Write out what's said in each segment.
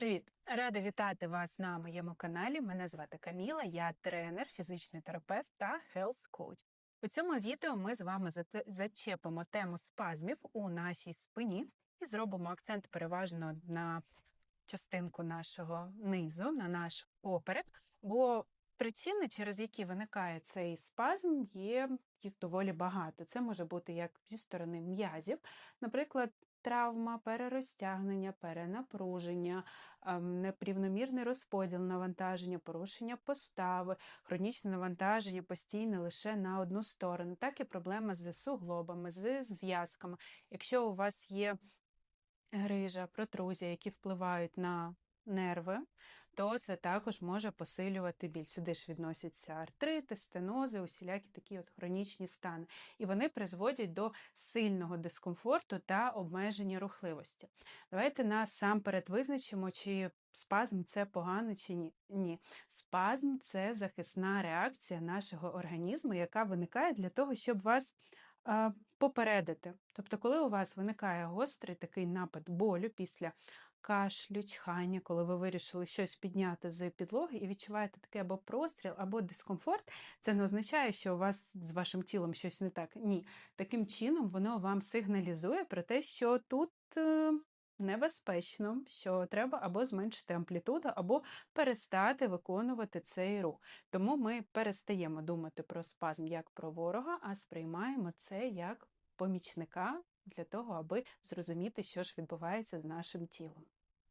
Привіт! Рада вітати вас на моєму каналі. Мене звати Каміла, я тренер, фізичний терапевт та health coach. У цьому відео ми з вами зачепимо тему спазмів у нашій спині і зробимо акцент переважно на частинку нашого низу, на наш поперек, бо причини, через які виникає цей спазм, є їх доволі багато. Це може бути як зі сторони м'язів, наприклад. Травма, перерозтягнення, перенапруження, ем, розподіл навантаження, порушення постави, хронічне навантаження постійне лише на одну сторону, так і проблема з суглобами, з зв'язками. Якщо у вас є грижа, протрузія, які впливають на нерви, то це також може посилювати біль. Сюди ж відносяться артрити, стенози, усілякі такі от хронічні стани. І вони призводять до сильного дискомфорту та обмеження рухливості. Давайте насамперед визначимо, чи спазм це погано чи ні. Ні. Спазм це захисна реакція нашого організму, яка виникає для того, щоб вас попередити. Тобто, коли у вас виникає гострий такий напад болю після кашлю, чхання, коли ви вирішили щось підняти з підлоги і відчуваєте такий або простріл, або дискомфорт, це не означає, що у вас з вашим тілом щось не так. Ні. Таким чином воно вам сигналізує про те, що тут. е, Небезпечно, що треба або зменшити амплітуду, або перестати виконувати цей рух. Тому ми перестаємо думати про спазм як про ворога, а сприймаємо це як помічника для того, аби зрозуміти, що ж відбувається з нашим тілом.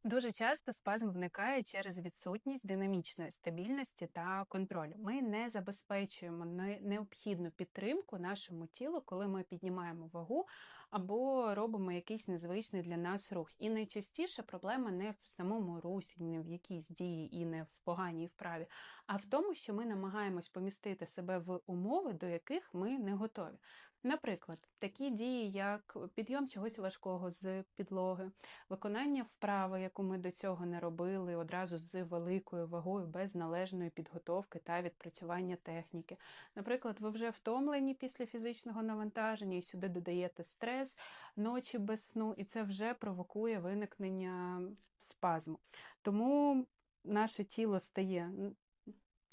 Дуже часто спазм виникає через відсутність динамічної стабільності та контролю. Ми не забезпечуємо необхідну підтримку нашому тілу, коли ми піднімаємо вагу або робимо якийсь незвичний для нас рух. І найчастіше проблема не в самому русі, не в якійсь дії і не в поганій вправі, а в тому, що ми намагаємось помістити себе в умови, до яких ми не готові. Наприклад, такі дії, як підйом чогось важкого з підлоги, виконання вправи, яку ми до цього не робили, одразу з великою вагою, без належної підготовки та відпрацювання техніки. Наприклад, ви вже втомлені після фізичного навантаження і сюди додаєте стрес, ночі без сну, і це вже провокує виникнення спазму. Тому наше тіло стає,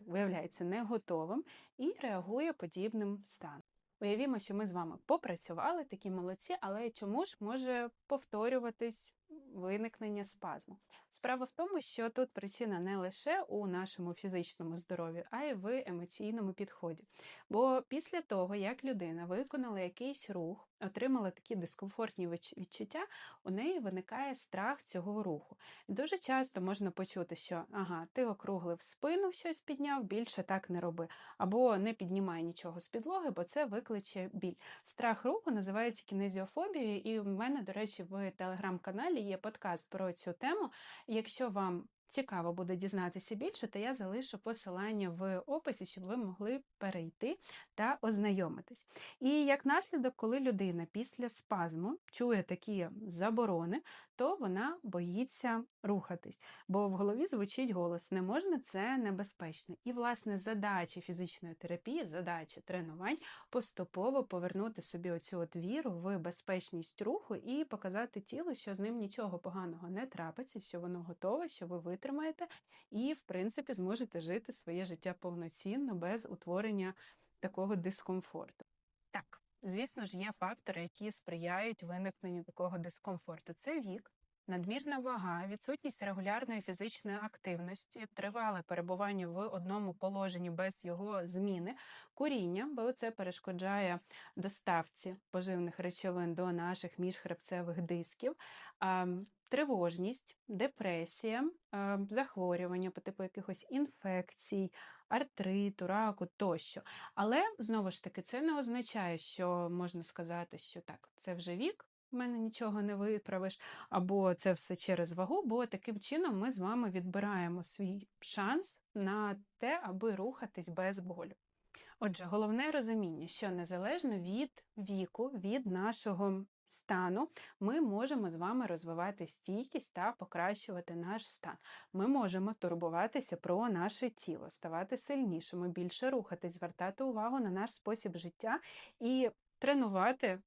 виявляється, не готовим і реагує подібним станом. Уявімо, що ми з вами попрацювали, такі молодці, але чому ж може повторюватись виникнення спазму? Справа в тому, що тут причина не лише у нашому фізичному здоров'ї, а й в емоційному підході. Бо після того, як людина виконала якийсь рух, отримала такі дискомфортні відчуття, у неї виникає страх цього руху. Дуже часто можна почути, що ага, ти округлив спину, щось підняв, більше так не роби. Або не піднімай нічого з підлоги, бо це викличе біль. Страх руху називається кінезіофобією, і в мене, до речі, в телеграм-каналі є подкаст про цю тему. Якщо вам цікаво буде дізнатися більше, то я залишу посилання в описі, щоб ви могли перейти та ознайомитись. І як наслідок, коли людина після спазму чує такі заборони, то вона боїться рухатись, бо в голові звучить голос: не можна, це небезпечно. І, власне, задачі фізичної терапії, задачі тренувань поступово повернути собі оцю от віру в безпечність руху і показати тілу, що з ним нічого поганого не трапиться, що воно готове, що ви витримаєте, і, в принципі, зможете жити своє життя повноцінно без утворення такого дискомфорту. Так, звісно ж, є фактори, які сприяють виникненню такого дискомфорту. Це вік. Надмірна вага, відсутність регулярної фізичної активності, тривале перебування в одному положенні без його зміни, куріння, бо це перешкоджає доставці поживних речовин до наших міжхребцевих дисків, тривожність, депресія, захворювання по типу якихось інфекцій, артриту, раку тощо. Але знову ж таки, це не означає, що можна сказати, що так, це вже вік. В мене нічого не виправиш, або це все через вагу, бо таким чином ми з вами відбираємо свій шанс на те, аби рухатись без болю. Отже, головне розуміння, що незалежно від віку, від нашого стану, ми можемо з вами розвивати стійкість та покращувати наш стан. Ми можемо турбуватися про наше тіло, ставати сильнішими, більше рухатись, звертати увагу на наш спосіб життя і тренувати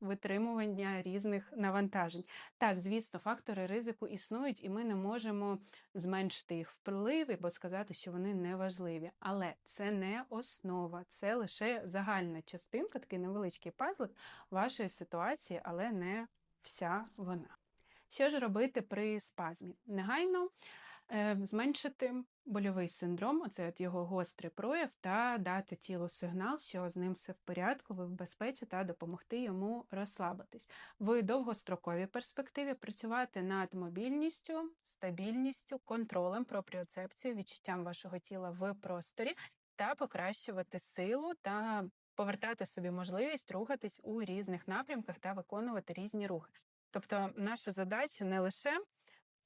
витримування різних навантажень. Так, звісно, фактори ризику існують, і ми не можемо зменшити їх впливи, бо сказати, що вони не важливі. Але це не основа, це лише загальна частинка, такий невеличкий пазлик вашої ситуації, але не вся вона. Що ж робити при спазмі? Негайно зменшити больовий синдром, оце от його гострий прояв, та дати тілу сигнал, що з ним все в порядку, ви в безпеці, та допомогти йому розслабитись. В довгостроковій перспективі працювати над мобільністю, стабільністю, контролем, пропріоцепцією, відчуттям вашого тіла в просторі та покращувати силу та повертати собі можливість рухатись у різних напрямках та виконувати різні рухи. Тобто, наша задача не лише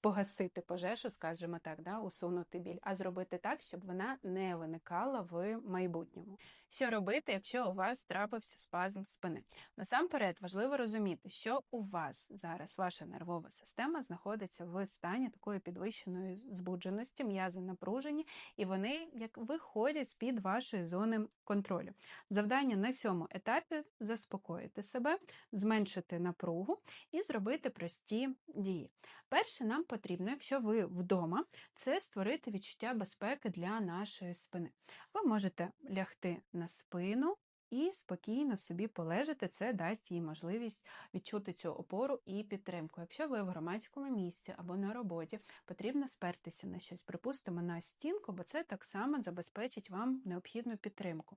погасити пожежу, скажімо так, да, усунути біль, а зробити так, щоб вона не виникала в майбутньому. Що робити, якщо у вас трапився спазм спини? Насамперед важливо розуміти, що у вас зараз ваша нервова система знаходиться в стані такої підвищеної збудженості, м'язи напружені, і вони як виходять з під вашої зони контролю. Завдання на цьому етапі заспокоїти себе, зменшити напругу і зробити прості дії. Перше, нам потрібно, якщо ви вдома, це створити відчуття безпеки для нашої спини. Ви можете лягти на спину. І спокійно собі полежати, це дасть їй можливість відчути цю опору і підтримку. Якщо ви в громадському місці або на роботі, потрібно спертися на щось, припустимо, на стінку, бо це так само забезпечить вам необхідну підтримку.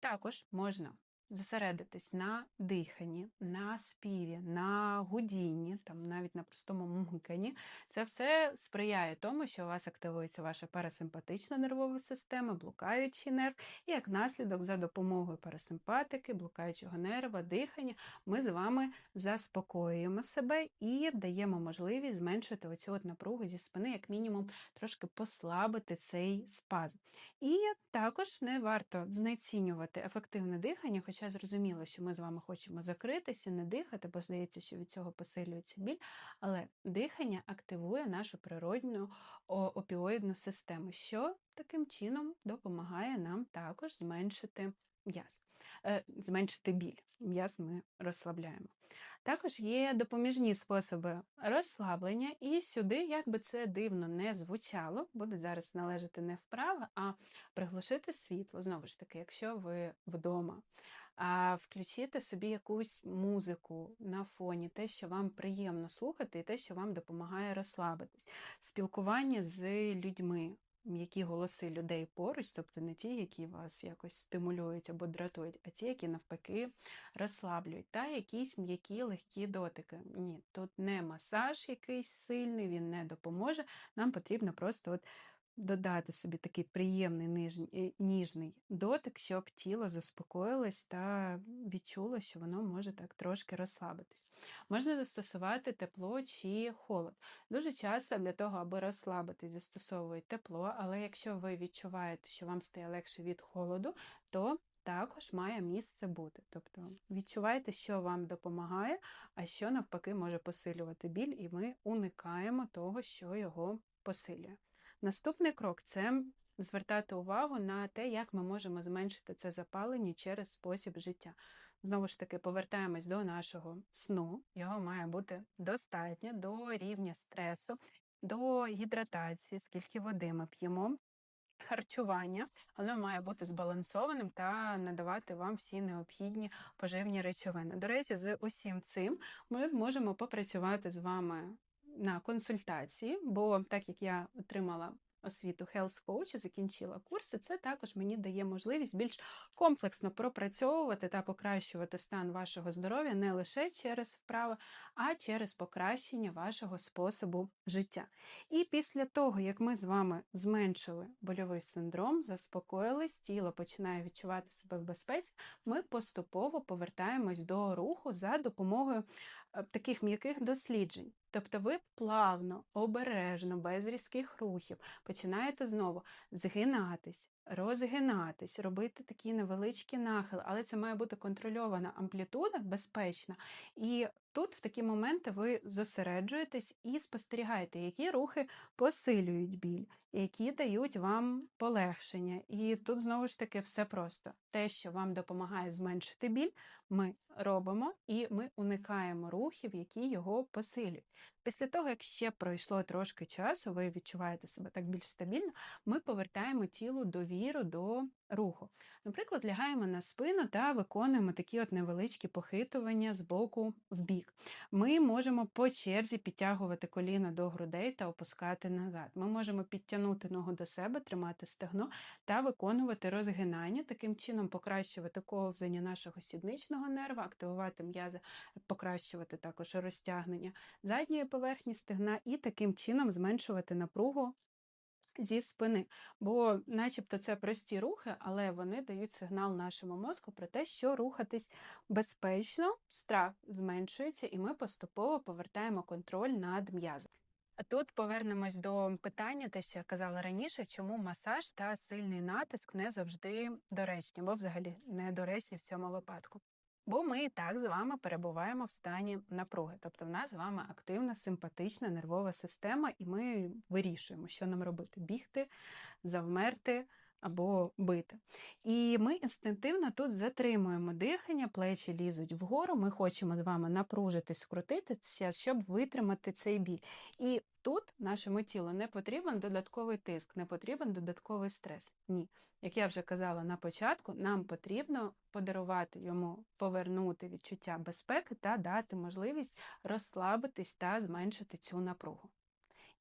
Також можна зосередитись на диханні, на співі, на гудінні, там навіть на простому мумканні, це все сприяє тому, що у вас активується ваша парасимпатична нервова система, блукаючий нерв, і як наслідок, за допомогою парасимпатики, блукаючого нерва, дихання, ми з вами заспокоюємо себе і даємо можливість зменшити оцю от напругу зі спини, як мінімум, трошки послабити цей спазм. І також не варто знецінювати ефективне дихання, хоча зрозуміло, що ми з вами хочемо закритися, не дихати, бо здається, що від цього посилюється біль. Але дихання активує нашу природню опіоїдну систему, що таким чином допомагає нам також зменшити м'яз, е, зменшити біль. М'яз ми розслабляємо. Також є допоміжні способи розслаблення, і сюди, як би це дивно не звучало, буде зараз належати не вправа, а приглушити світло. Знову ж таки, якщо ви вдома, а включити собі якусь музику на фоні, те, що вам приємно слухати, і те, що вам допомагає розслабитись, спілкування з людьми м'які голоси людей поруч, тобто не ті, які вас якось стимулюють або дратують, а ті, які навпаки розслаблюють, та якісь м'які легкі дотики. Ні, тут не масаж якийсь сильний, він не допоможе. Нам потрібно просто от додати собі такий приємний е, ніжний дотик, щоб тіло заспокоїлось та відчуло, що воно може так трошки розслабитись. Можна застосувати тепло чи холод. Дуже часто для того, аби розслабитись, застосовують тепло, але якщо ви відчуваєте, що вам стає легше від холоду, то також має місце бути. Тобто відчувайте, що вам допомагає, а що навпаки може посилювати біль, і ми уникаємо того, що його посилює. Наступний крок це звертати увагу на те, як ми можемо зменшити це запалення через спосіб життя. Знову ж таки, повертаємось до нашого сну. Його має бути достатньо до рівня стресу, до гідратації, скільки води ми п'ємо. Харчування, воно має бути збалансованим та надавати вам всі необхідні поживні речовини. До речі, з усім цим ми можемо попрацювати з вами на консультації, бо так як я отримала освіту Health Coach, закінчила курси, це також мені дає можливість більш комплексно пропрацьовувати та покращувати стан вашого здоров'я не лише через вправи, а через покращення вашого способу життя. І після того, як ми з вами зменшили больовий синдром, заспокоїлись, тіло починає відчувати себе в безпеці, ми поступово повертаємось до руху за допомогою е, таких м'яких досліджень. Тобто ви плавно, обережно, без різких рухів починаєте знову згинатись, розгинатись, робити такі невеличкі нахили, але це має бути контрольована амплітуда, безпечна. І тут в такі моменти ви зосереджуєтесь і спостерігаєте, які рухи посилюють біль, які дають вам полегшення. І тут знову ж таки все просто. Те, що вам допомагає зменшити біль, ми робимо і ми уникаємо рухів, які його посилюють. Після того, як ще пройшло трошки часу, ви відчуваєте себе так більш стабільно, ми повертаємо тілу довіру до руху. Наприклад, лягаємо на спину та виконуємо такі от невеличкі похитування з боку в бік. Ми можемо по черзі підтягувати коліна до грудей та опускати назад. Ми можемо підтягнути ногу до себе, тримати стегно та виконувати розгинання, таким чином покращувати ковзання нашого сідничного нерва, активувати м'язи, покращувати також розтягнення задньої поверхні стегна і таким чином зменшувати напругу зі спини. Бо, начебто, це прості рухи, але вони дають сигнал нашому мозку про те, що рухатись безпечно, страх зменшується, і ми поступово повертаємо контроль над м'язом. А тут повернемось до питання, те, що я казала раніше, чому масаж та сильний натиск не завжди доречні, бо взагалі не доречні в цьому випадку. Бо ми і так з вами перебуваємо в стані напруги. Тобто в нас з вами активна симпатична нервова система, і ми вирішуємо, що нам робити: бігти, завмерти або бити. І ми інстинктивно тут затримуємо дихання, плечі лізуть вгору. Ми хочемо з вами напружитись, скрутитися, щоб витримати цей біль. І тут нашому тілу не потрібен додатковий тиск, не потрібен додатковий стрес. Ні. Як я вже казала на початку, нам потрібно подарувати йому повернути відчуття безпеки та дати можливість розслабитись та зменшити цю напругу.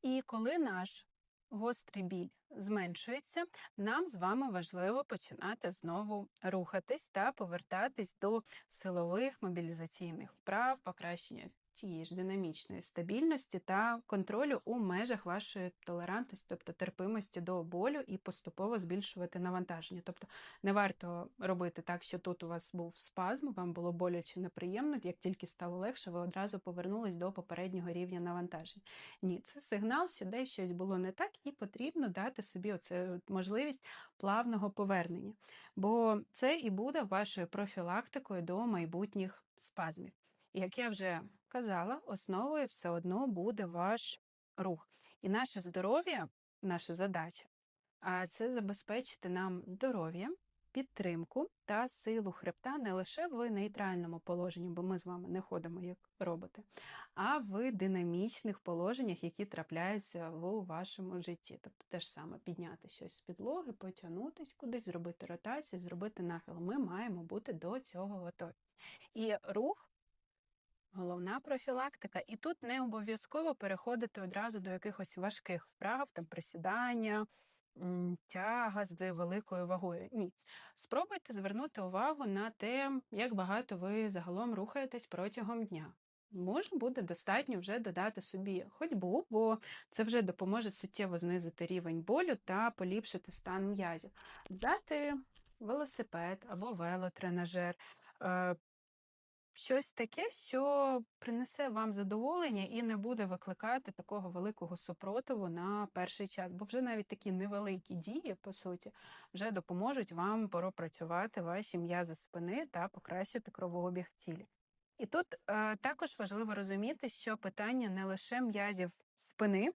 І коли наш гострий біль зменшується, нам з вами важливо починати знову рухатись та повертатись до силових мобілізаційних вправ, покращення тієї ж динамічної стабільності та контролю у межах вашої толерантності, тобто терпимості до болю і поступово збільшувати навантаження. Тобто не варто робити так, що тут у вас був спазм, вам було боляче неприємно, як тільки стало легше, ви одразу повернулись до попереднього рівня навантаження. Ні, це сигнал, що десь щось було не так, і потрібно дати собі оце можливість плавного повернення. Бо це і буде вашою профілактикою до майбутніх спазмів. Як я вже казала, основою все одно буде ваш рух. І наше здоров'я, наша задача це забезпечити нам здоров'я, підтримку та силу хребта не лише в нейтральному положенні, бо ми з вами не ходимо як роботи, а в динамічних положеннях, які трапляються в вашому житті. Тобто те ж саме підняти щось з підлоги, потягнутись кудись, зробити ротацію, зробити нахил. Ми маємо бути до цього готові. І рух Головна профілактика, і тут не обов'язково переходити одразу до якихось важких вправ, там присідання, тяга з великою вагою. Ні. Спробуйте звернути увагу на те, як багато ви загалом рухаєтесь протягом дня. Може буде достатньо вже додати собі ходьбу, бо це вже допоможе суттєво знизити рівень болю та поліпшити стан м'язів. Дати велосипед або велотренажер, е, Щось таке, що принесе вам задоволення і не буде викликати такого великого супротиву на перший час, бо вже навіть такі невеликі дії, по суті, вже допоможуть вам пропрацювати ваші м'язи спини та покращити кровообіг тілі. І тут е, також важливо розуміти, що питання не лише м'язів спини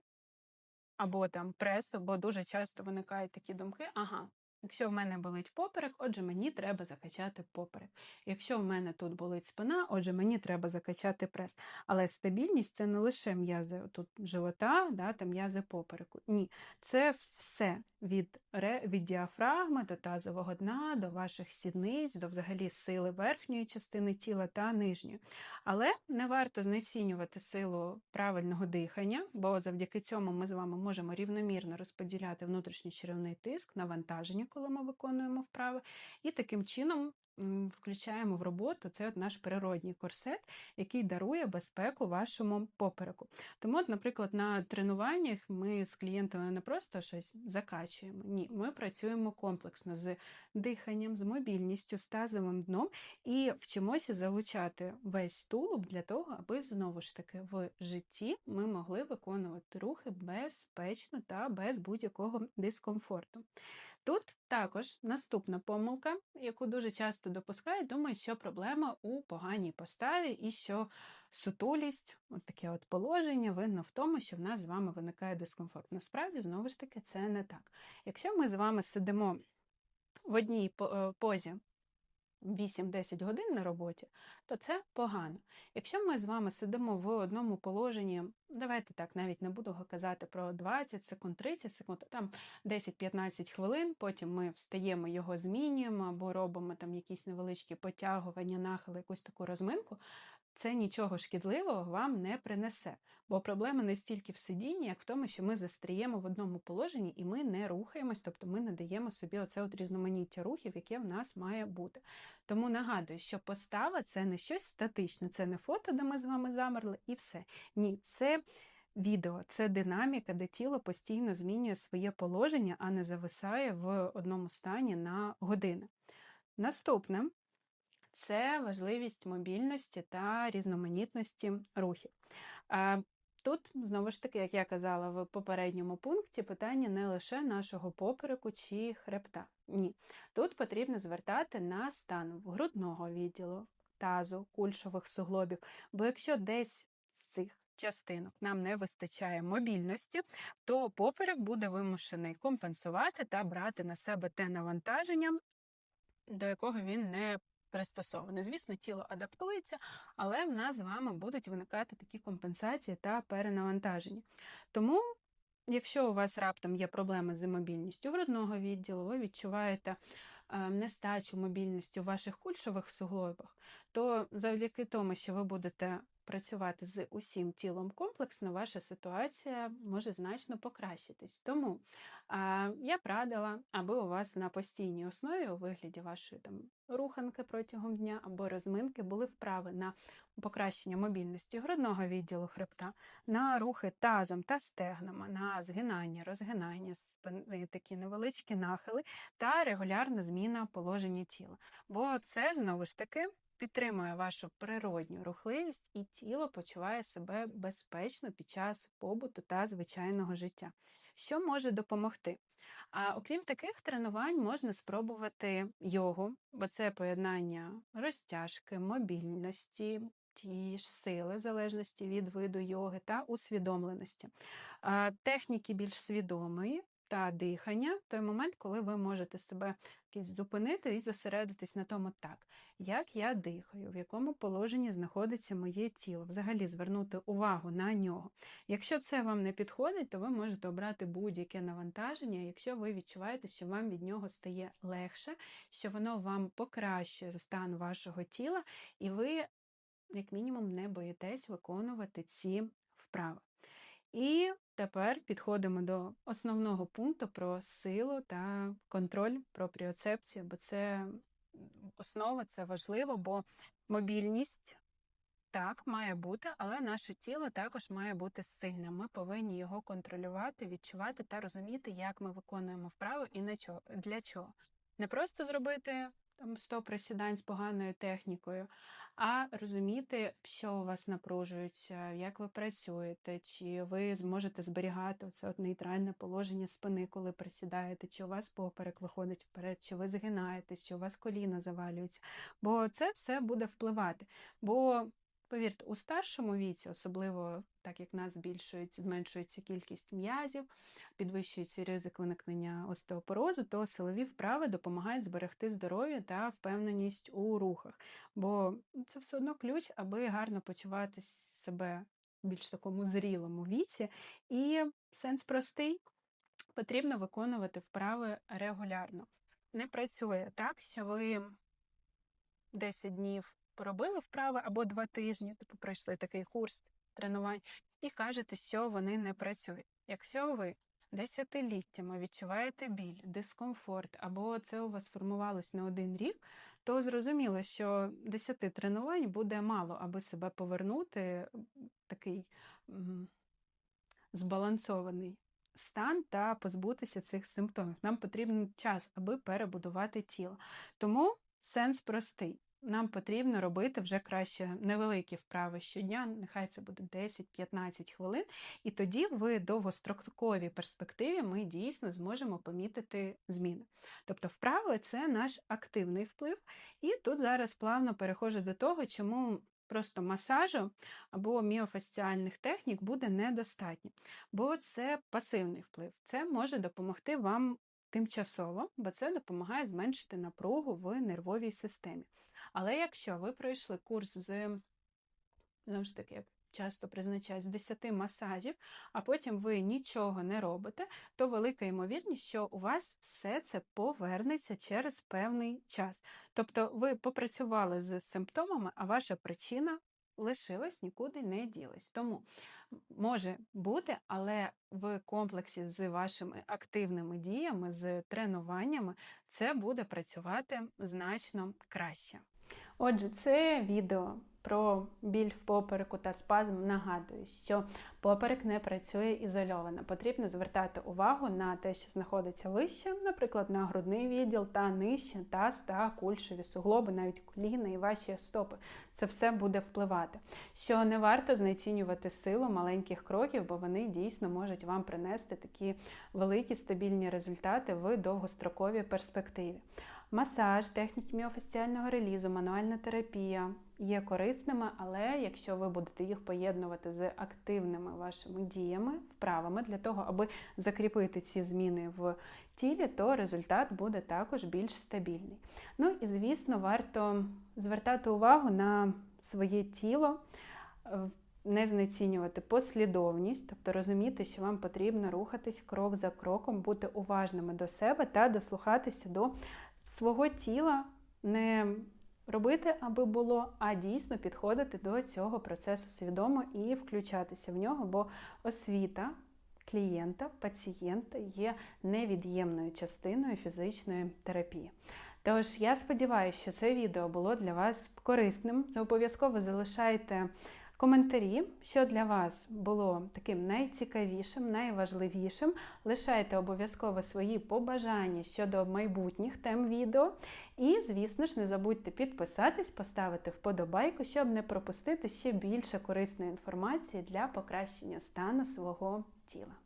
або там пресу, бо дуже часто виникають такі думки: ага, Якщо в мене болить поперек, отже, мені треба закачати поперек. Якщо в мене тут болить спина, отже, мені треба закачати прес. Але стабільність це не лише м'язи тут живота да, та м'язи попереку. Ні, це все від від діафрагми до тазового дна, до ваших сідниць, до взагалі сили верхньої частини тіла та нижньої. Але не варто знецінювати силу правильного дихання, бо завдяки цьому ми з вами можемо рівномірно розподіляти внутрішній черевний тиск, навантаження коли ми виконуємо вправи, і таким чином включаємо в роботу цей от наш природній корсет, який дарує безпеку вашому попереку. Тому, от, наприклад, на тренуваннях ми з клієнтами не просто щось закачуємо, ні, ми працюємо комплексно з диханням, з мобільністю, з тазовим дном і вчимося залучати весь тулуб для того, аби знову ж таки в житті ми могли виконувати рухи безпечно та без будь-якого дискомфорту. Тут Також наступна помилка, яку дуже часто допускають, думають, що проблема у поганій поставі і що сутулість, от таке от положення, винно в тому, що в нас з вами виникає дискомфорт. Насправді, знову ж таки, це не так. Якщо ми з вами сидимо в одній е, позі 8-10 годин на роботі, то це погано. Якщо ми з вами сидимо в одному положенні, давайте так, навіть не буду казати про 20 секунд, 30 секунд, а там 10-15 хвилин, потім ми встаємо, його змінюємо або робимо там якісь невеличкі потягування, нахили, якусь таку розминку, це нічого шкідливого вам не принесе. Бо проблема не стільки в сидінні, як в тому, що ми застріємо в одному положенні і ми не рухаємось, тобто ми не даємо собі оце от різноманіття рухів, яке в нас має бути. Тому нагадую, що постава це не щось статичне, це не фото, де ми з вами замерли, і все. Ні, це. Відео це динаміка, де тіло постійно змінює своє положення, а не зависає в одному стані на години. Наступне це важливість мобільності та різноманітності рухів. Тут, знову ж таки, як я казала в попередньому пункті, питання не лише нашого попереку чи хребта. Ні. Тут потрібно звертати на стан грудного відділу, тазу, кульшових суглобів. Бо якщо десь з цих частинок нам не вистачає мобільності, то поперек буде вимушений компенсувати та брати на себе те навантаження, до якого він не пристосоване. Звісно, тіло адаптується, але в нас з вами будуть виникати такі компенсації та перенавантаження. Тому, якщо у вас раптом є проблеми з мобільністю грудного відділу, ви відчуваєте е, нестачу мобільності у ваших кульшових суглобах, то завдяки тому, що ви будете працювати з усім тілом комплексно, ваша ситуація може значно покращитись. Тому а, я б радила, аби у вас на постійній основі у вигляді вашої там руханки протягом дня або розминки були вправи на покращення мобільності грудного відділу хребта, на рухи тазом та стегнами, на згинання, розгинання, такі невеличкі нахили та регулярна зміна положення тіла. Бо це знову ж таки підтримує вашу природню рухливість, і тіло почуває себе безпечно під час побуту та звичайного життя. Що може допомогти? А окрім таких тренувань, можна спробувати йогу, бо це поєднання розтяжки, мобільності, ті ж сили, в залежності від виду йоги та усвідомленості. Техніки більш свідомої, та дихання той момент, коли ви можете себе якось зупинити і зосередитись на тому, так, як я дихаю, в якому положенні знаходиться моє тіло, взагалі звернути увагу на нього. Якщо це вам не підходить, то ви можете обрати будь-яке навантаження, якщо ви відчуваєте, що вам від нього стає легше, що воно вам покращує стан вашого тіла, і ви, як мінімум, не боїтесь виконувати ці вправи. І тепер підходимо до основного пункту про силу та контроль про пріоцепцію, бо це основа, це важливо, бо мобільність так має бути, але наше тіло також має бути сильним. Ми повинні його контролювати, відчувати та розуміти, як ми виконуємо вправи і для чого. Не просто зробити там 100 присідань з поганою технікою, а розуміти, що у вас напружується, як ви працюєте, чи ви зможете зберігати це нейтральне положення спини, коли присідаєте, чи у вас поперек виходить вперед, чи ви згинаєтесь, чи у вас коліна завалюються. Бо це все буде впливати. Бо Повірте, у старшому віці, особливо так як в нас збільшується, зменшується кількість м'язів, підвищується ризик виникнення остеопорозу, то силові вправи допомагають зберегти здоров'я та впевненість у рухах. Бо це все одно ключ, аби гарно почувати себе в більш такому зрілому віці. І сенс простий, потрібно виконувати вправи регулярно. Не працює так, що ви 10 днів поробили вправи або два тижні, типу пройшли такий курс тренувань, і кажете, що вони не працюють. Якщо ви десятиліттями відчуваєте біль, дискомфорт, або це у вас формувалось не один рік, то зрозуміло, що десяти тренувань буде мало, аби себе повернути такий збалансований стан та позбутися цих симптомів. Нам потрібен час, аби перебудувати тіло. Тому сенс простий нам потрібно робити вже краще невеликі вправи щодня, нехай це буде 10-15 хвилин, і тоді в довгостроковій перспективі ми дійсно зможемо помітити зміни. Тобто, вправи це наш активний вплив, і тут зараз плавно переходжу до того, чому. Просто масажу або міофасціальних технік буде недостатньо, бо це пасивний вплив. Це може допомогти вам тимчасово, бо це допомагає зменшити напругу в нервовій системі. Але якщо ви пройшли курс з, знову ж таки, як часто призначають, з 10 масажів, а потім ви нічого не робите, то велика ймовірність, що у вас все це повернеться через певний час. Тобто ви попрацювали з симптомами, а ваша причина лишилась, нікуди не ділась. Тому може бути, але в комплексі з вашими активними діями, з тренуваннями, це буде працювати значно краще. Отже, це відео про біль в попереку та спазм нагадую, що поперек не працює ізольовано. Потрібно звертати увагу на те, що знаходиться вище, наприклад, на грудний відділ та нижче, таз та кульшові суглоби, навіть коліна і ваші стопи. Це все буде впливати. Що не варто знецінювати силу маленьких кроків, бо вони дійсно можуть вам принести такі великі стабільні результати в довгостроковій перспективі. Масаж, техніки міофасціального релізу, мануальна терапія є корисними, але якщо ви будете їх поєднувати з активними вашими діями, вправами для того, аби закріпити ці зміни в тілі, то результат буде також більш стабільний. Ну і, звісно, варто звертати увагу на своє тіло. Е, не знецінювати послідовність, тобто розуміти, що вам потрібно рухатись крок за кроком, бути уважними до себе та дослухатися до свого тіла не робити, аби було, а дійсно підходити до цього процесу свідомо і включатися в нього, бо освіта клієнта, пацієнта є невід'ємною частиною фізичної терапії. Тож, я сподіваюся, що це відео було для вас корисним. Обов'язково залишайте Коментарі, що для вас було таким найцікавішим, найважливішим. Лишайте обов'язково свої побажання щодо майбутніх тем відео. І, звісно ж, не забудьте підписатись, поставити вподобайку, щоб не пропустити ще більше корисної інформації для покращення стану свого тіла.